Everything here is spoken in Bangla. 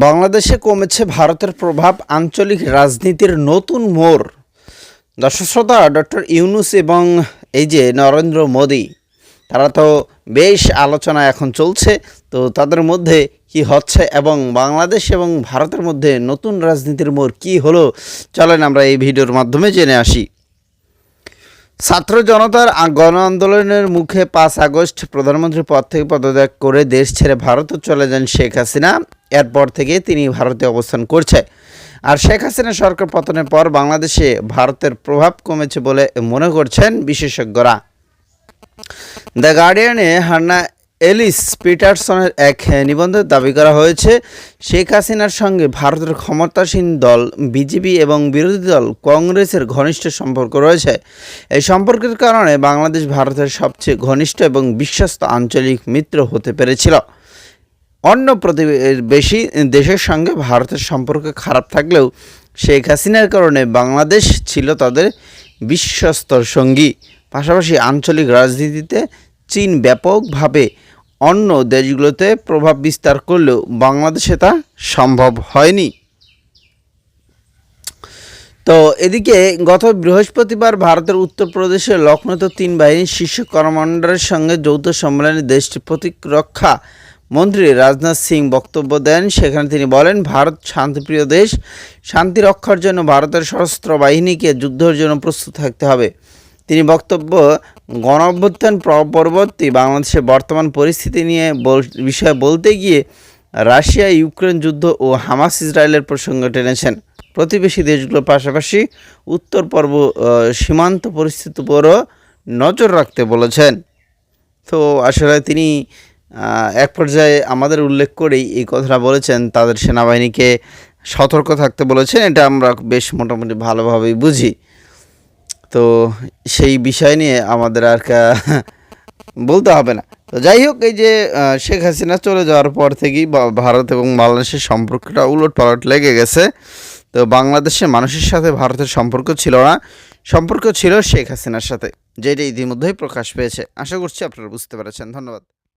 বাংলাদেশে কমেছে ভারতের প্রভাব, আঞ্চলিক রাজনীতির নতুন মোড়। দর্শক শ্রোতা, ডক্টর ইউনুস এবং এই যে নরেন্দ্র মোদি, তারা তো বেশ আলোচনা এখন চলছে, তো তাদের মধ্যে কি হচ্ছে এবং বাংলাদেশ এবং ভারতের মধ্যে নতুন রাজনীতির মোড় কি হলো, চলেন আমরা এই ভিডিওর মাধ্যমে জেনে আসি। ছাত্র জনতার গণ আন্দোলনের মুখে পাঁচ আগস্ট প্রধানমন্ত্রী পদ থেকে পদত্যাগ করে দেশ ছেড়ে ভারতে চলে যান শেখ হাসিনা। এরপর থেকে তিনি ভারতে অবস্থান করছে। আর শেখ হাসিনা সরকার পতনের পর বাংলাদেশে ভারতের প্রভাব কমেছে বলে মনে করছেন বিশেষজ্ঞরা। দ্য গার্ডিয়ানে হান্না এলিস পিটারসনের এক নিবন্ধে দাবি করা হয়েছে, শেখ হাসিনার সঙ্গে ভারতের ক্ষমতাসীন দল, বিজেপি এবং বিরোধী দল, কংগ্রেসের ঘনিষ্ঠ সম্পর্ক রয়েছে। এই সম্পর্কের কারণে বাংলাদেশ ভারতের সবচেয়ে ঘনিষ্ঠ এবং বিশ্বস্ত আঞ্চলিক মিত্র হতে পেরেছিল। অন্য প্রতিবেশী দেশের সঙ্গে ভারতের সম্পর্ক খারাপ থাকলেও শেখ হাসিনার কারণে বাংলাদেশ ছিল তাদের বিশ্বস্ত সঙ্গী। পাশাপাশি আঞ্চলিক রাজনীতিতে চীন ব্যাপকভাবে অন্য দেশগুলোতে প্রভাব বিস্তার করলেও বাংলাদেশে তা সম্ভব হয়নি। তো এদিকে গত বৃহস্পতিবার ভারতের উত্তরপ্রদেশের লখনৌতে তিন বাহিনীর শীর্ষ কমান্ডারের সঙ্গে যৌথ সম্মেলনে দেশটির প্রতিরক্ষা মন্ত্রী রাজনাথ সিং বক্তব্য দেন। সেখানে তিনি বলেন, ভারত শান্তিপ্রিয় দেশ। শান্তি রক্ষার জন্য ভারতের সশস্ত্র বাহিনীকে যুদ্ধের জন্য প্রস্তুত থাকতে হবে। তিনি বক্তব্য গণ অভ্যুত্থান পরবর্তী বাংলাদেশের বর্তমান পরিস্থিতি নিয়ে বিষয়ে বলতে গিয়ে রাশিয়া, ইউক্রেন যুদ্ধ ও হামাস ইসরায়েলের প্রসঙ্গ টেনেছেন। প্রতিবেশী দেশগুলোর পাশাপাশি উত্তর পর্ব সীমান্ত পরিস্থিতির উপরও নজর রাখতে বলেছেন। তো আসলে তিনি এক পর্যায়ে আমাদের উল্লেখ করেই এই কথাটা বলেছেন, তাদের সেনাবাহিনীকে সতর্ক থাকতে বলেছেন, এটা আমরা বেশ মোটামুটি ভালোভাবেই বুঝি। তো সেই বিষয় নিয়ে আমাদের আর বলতে হবে না। তো যাই হোক, এই যে শেখ হাসিনা চলে যাওয়ার পর থেকেই ভারত এবং বাংলাদেশের সম্পর্কটা উলট পালট লেগে গেছে। তো বাংলাদেশের মানুষের সাথে ভারতের সম্পর্ক ছিল না। সম্পর্ক ছিল শেখ হাসিনার সাথে, যেটা ইতিমধ্যেই প্রকাশ পেয়েছে। আশা করছি আপনারা বুঝতে পেরেছেন। ধন্যবাদ।